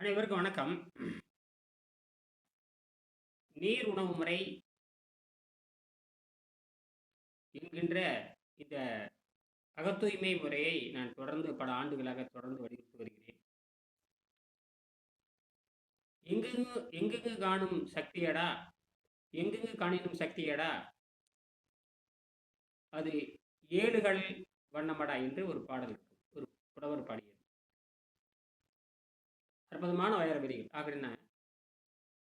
அனைவருக்கும் வணக்கம். நீர் உணவு முறை என்கின்ற இந்த அகத்தூய்மை முறையை நான் தொடர்ந்து பல ஆண்டுகளாக தொடர்ந்து வலியுறுத்தி வருகிறேன். எங்கெங்கு எங்கெங்கு காணும் சக்தியடா எங்கெங்கு காணினும் சக்தியடா அது ஏழுகள் வண்ணமடா என்று ஒரு பாடல் ஒரு புடவர் பாடியது. அற்புதமான வயர விதிகள் அப்படின்னா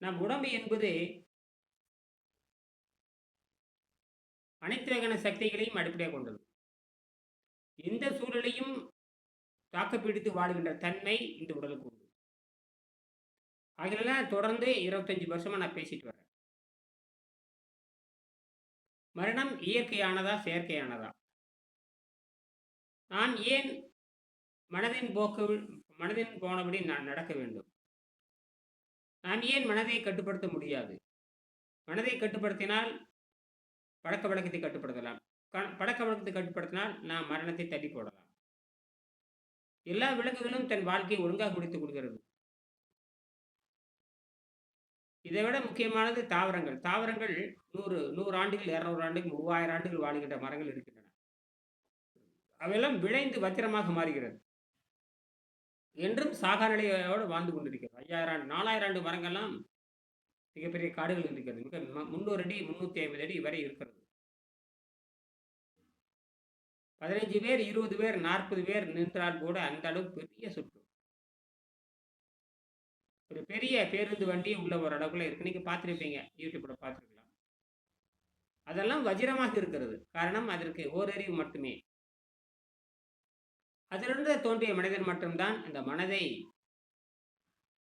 நம் உடம்பு என்பது அனைத்து வகையான சக்திகளையும் அடிப்படையாக கொண்டது. எந்த சூழலையும் தாக்கப்பிடித்து வாழுகின்ற தன்மை இந்த உடலுக்கு உண்டு. ஆகியெல்லாம் தொடர்ந்து இருபத்தஞ்சு வருஷமா நான் பேசிட்டு வரேன். மரணம் இயற்கையானதா செயற்கையானதா? நான் ஏன் மனதின் போக்கு மனதின் போனபடி நான் நடக்க வேண்டும். நாம் ஏன் மனதை கட்டுப்படுத்த முடியாது? மனதை கட்டுப்படுத்தினால் பழக்க வழக்கத்தை கட்டுப்படுத்தலாம். க- பழக்க வழக்கத்தை கட்டுப்படுத்தினால் நாம் மரணத்தை தள்ளி போடலாம். எல்லா விலங்குகளும் தன் வாழ்க்கையை ஒழுங்காக முடித்துக் கொடுக்கிறது. இதை விட முக்கியமானது தாவரங்கள். தாவரங்கள் நூறு நூறு ஆண்டுகள் இரநூறு ஆண்டுகள் மூவாயிரம் ஆண்டுகள் வாழுகின்ற மரங்கள் இருக்கின்றன. அவையெல்லாம் விளைந்து வத்திரமாக மாறுகிறது. என்றும் சாகா நிலையோடு வாழ்ந்து கொண்டிருக்கிறது. ஐயாயிரம் ஆண்டு நாலாயிரம் ஆண்டு மரங்கள்லாம் மிகப்பெரிய காடுகள் இருக்கிறது மிக முன்னூறு முந்நூறு அடி முன்னூற்றி ஐம்பது அடி வரை இருக்கிறது. பதினஞ்சு பேர் இருபது பேர் நாற்பது பேர் நின்றால் கூட அந்த அளவு பெரிய சுற்று ஒரு பெரிய பேருந்து வண்டி உள்ள ஒரு அளவுக்குள்ள இருக்கு. நீங்க பார்த்துருப்பீங்க யூடியூப்ல பார்த்துருக்கலாம். அதெல்லாம் வஜிரமாக இருக்கிறது. காரணம் அதற்கு ஓரறிவு மட்டுமே. அதிலிருந்து தோன்றிய மனிதன் மட்டும்தான் இந்த மனதை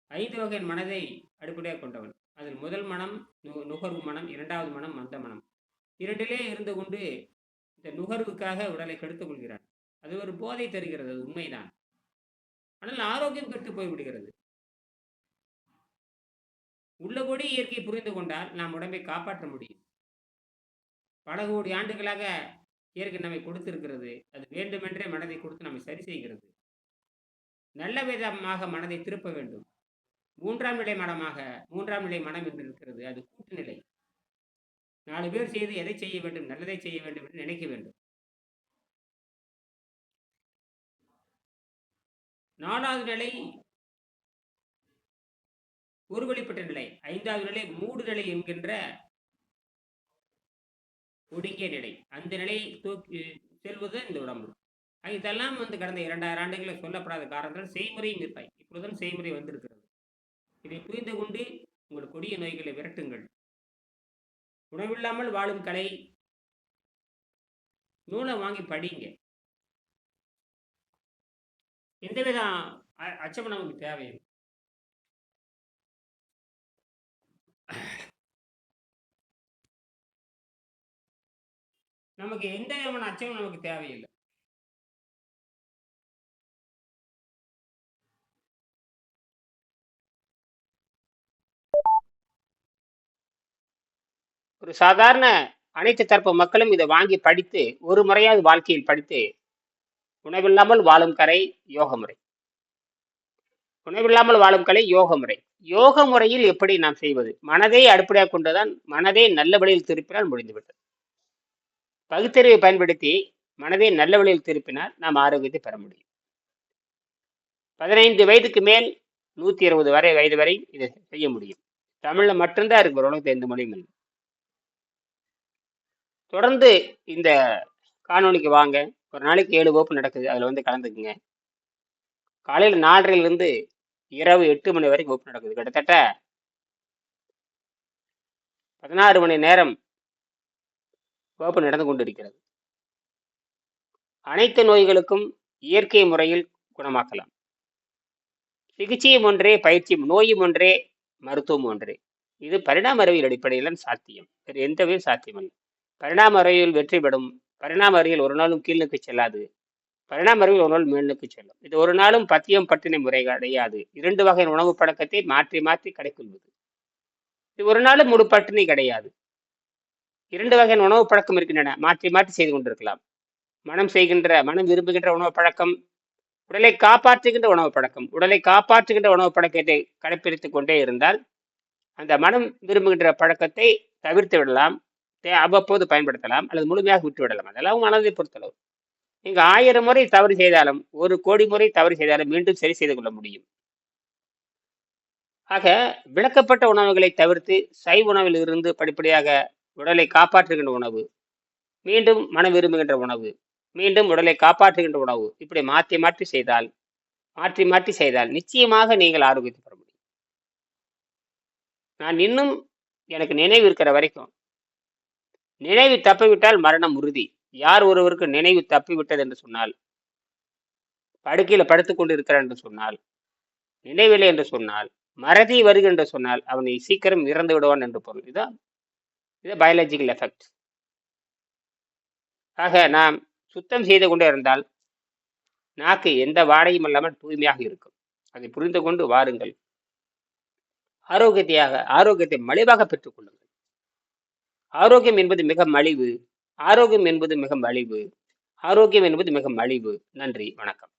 ஐந்து வகை மனதை அடிப்படையாக கொண்டவன். அதில் முதல் மனம் நு- நுகர்வு மனம் இரண்டாவது மனம் மந்த மனம். இரண்டிலே இருந்து கொண்டு இந்த நுகர்வுக்காக உடலை கெடுத்துக் கொள்கிறான் அது ஒரு போதை தருகிறது அது உண்மைதான். ஆனால் ஆரோக்கியம் கெட்டு போய்விடுகிறது. உள்ளபடி இயற்கை புரிந்து கொண்டால் நாம் உடம்பை காப்பாற்ற முடியும். பல கோடி ஆண்டுகளாக இயற்கை நம்மை கொடுத்திருக்கிறது. அது வேண்டுமென்றே மனதை கொடுத்து நம்மை சரி செய்கிறது. நல்ல விதமாக மனதை திருப்ப வேண்டும். மூன்றாம் நிலை மனமாக மூன்றாம் நிலை மனம் என்று இருக்கிறது. அது கூட்டு நிலை. நாலு பேர் செய்து எதை செய்ய வேண்டும் நல்லதை செய்ய வேண்டும் என்று நினைக்க வேண்டும். நாலாவது நிலை ஒருவழிப்பட்ட நிலை. ஐந்தாவது நிலை மூடு நிலை என்கின்ற ஒடுங்கிய நிலை. அந்த நிலையை தூக்கி செல்வது இந்த உடம்பு. இதெல்லாம் வந்து கடந்த இரண்டாயிரம் ஆண்டுகளில் சொல்லப்படாத காரணத்தால் செய்முறையும் இருப்பாய் இப்பொழுதும் செய்முறை வந்திருக்கிறது. இதை புரிந்து கொண்டு உங்கள் கொடிய நோய்களை விரட்டுங்கள். உணவில்லாமல் வாழும் கலை நூலை வாங்கி படிங்க. எந்தவித அ- அச்சமும் நமக்கு தேவையில்லை. நமக்கு எந்த விதமான அச்சமும் நமக்கு தேவையில்லை. ஒரு சாதாரண அனைத்து தரப்பு மக்களும் இதை வாங்கி படித்து ஒரு முறையாவது வாழ்க்கையில் படித்து உணவில்லாமல் வாழும் கரை யோக முறை உணவில்லாமல் வாழும் கலை யோக முறை யோக முறையில் எப்படி நாம் செய்வது? மனதை அடிப்படையாக கொண்டுதான் மனதை நல்ல வழியில் திருப்பினால் முடிந்துவிட்டது. பகுத்தறிவை பயன்படுத்தி மனதை நல்ல வழியில் திருப்பினால் நாம் ஆரோக்கியத்தை பெற முடியும். பதினைந்து வயதுக்கு மேல் நூற்றி இருபது வரை வயது வரை இதை செய்ய முடியும். தமிழில் மட்டும்தான் இருக்கு உலகத்தை எந்த மொழியும் இல்லை. தொடர்ந்து இந்த காணொளிக்கு வாங்க. ஒரு நாளைக்கு ஏழு வகுப்பு நடக்குது. அதில் வந்து கலந்துக்குங்க. காலையில் நாலரைலேருந்து இரவு எட்டு மணி வரைக்கும் வகுப்பு நடக்குது. கிட்டத்தட்ட பதினாறு மணி நேரம் வகுப்பு நடந்து கொண்டிருக்கிறது. அனைத்து நோய்களுக்கும் இயற்கை முறையில் குணமாக்கலாம். சிகிச்சையும் ஒன்றே பயிற்சியும் நோயும் ஒன்றே மருத்துவம் ஒன்றே. இது பரிணாம அறிவியல் அடிப்படையில் சாத்தியம். வேறு எந்த சாத்தியமல்ல. பரிணாம அறிவியல் வெற்றி பெறும். பரிணாம அறிவியல் ஒரு நாளும் கீழ்நோக்கி செல்லாது. பரிணாம அறிவியல் ஒரு நாள் மேல்நோக்கி செல்லும். இது ஒரு நாளும் பத்தியம் பட்டினி முறை கிடையாது இரண்டு வகையின் உணவு பழக்கத்தை மாற்றி மாற்றி கடைக்கொள்வது இது ஒரு நாளும் முழு பட்டினி கிடையாது. இரண்டு வகையான உணவு பழக்கம் இருக்கின்றன. மாற்றி மாற்றி செய்து கொண்டிருக்கலாம். மனம் செய்கின்ற மனம் விரும்புகின்ற உணவு பழக்கம் உடலை காப்பாற்றுகின்ற உணவு பழக்கம். உடலை காப்பாற்றுகின்ற உணவு பழக்கத்தை கடைப்பிடித்துக் கொண்டே இருந்தால் அந்த மனம் விரும்புகின்ற பழக்கத்தை தவிர்த்து விடலாம் தே- அவ்வப்போது பயன்படுத்தலாம் அல்லது முழுமையாக விட்டு விடலாம். அதெல்லாம் மனதை பொறுத்தளவு. நீங்கள் ஆயிரம் முறை தவறு செய்தாலும் ஒரு கோடி முறை தவறு செய்தாலும் மீண்டும் சரி செய்து கொள்ள முடியும். ஆக விளக்கப்பட்ட உணவுகளை தவிர்த்து சை உணவில் இருந்து படிப்படியாக உடலை காப்பாற்றுகின்ற உணவு. மீண்டும் மனம் விரும்புகின்ற உணவு. மீண்டும் உடலை காப்பாற்றுகின்ற உணவு. இப்படி மாற்றி மாற்றி செய்தால் மாற்றி மாற்றி செய்தால் நிச்சயமாக நீங்கள் ஆரோக்கியத்தை பெற முடியும். நான் இன்னும் எனக்கு நினைவு இருக்கிற வரைக்கும் நினைவு தப்பிவிட்டால் மரணம் உறுதி. யார் ஒருவருக்கு நினைவு தப்பிவிட்டது என்று சொன்னால் படுக்கையில் படுத்துக்கொண்டு இருக்கிறான் என்று சொன்னால் நினைவில்லை என்று சொன்னால் மறதி வருகின்ற சொன்னால் அவனை சீக்கிரம் இறந்து விடுவான் என்று பொருள். இதுதான் இது பயாலஜிக்கல் எஃபெக்ட் ஆக நாம் சுத்தம் செய்து கொண்டே இருந்தால் நாக்கு எந்த வாடையும் இல்லாமல் தூய்மையாக இருக்கும். அதை புரிந்து கொண்டு வாருங்கள். ஆரோக்கியத்தையாக ஆரோக்கியத்தை மலிவாக பெற்றுக்கொள்ளுங்கள் ஆரோக்கியம் என்பது மிக மலிவு. ஆரோக்கியம் என்பது மிக மலிவு. ஆரோக்கியம் என்பது மிக மலிவு. நன்றி. வணக்கம்.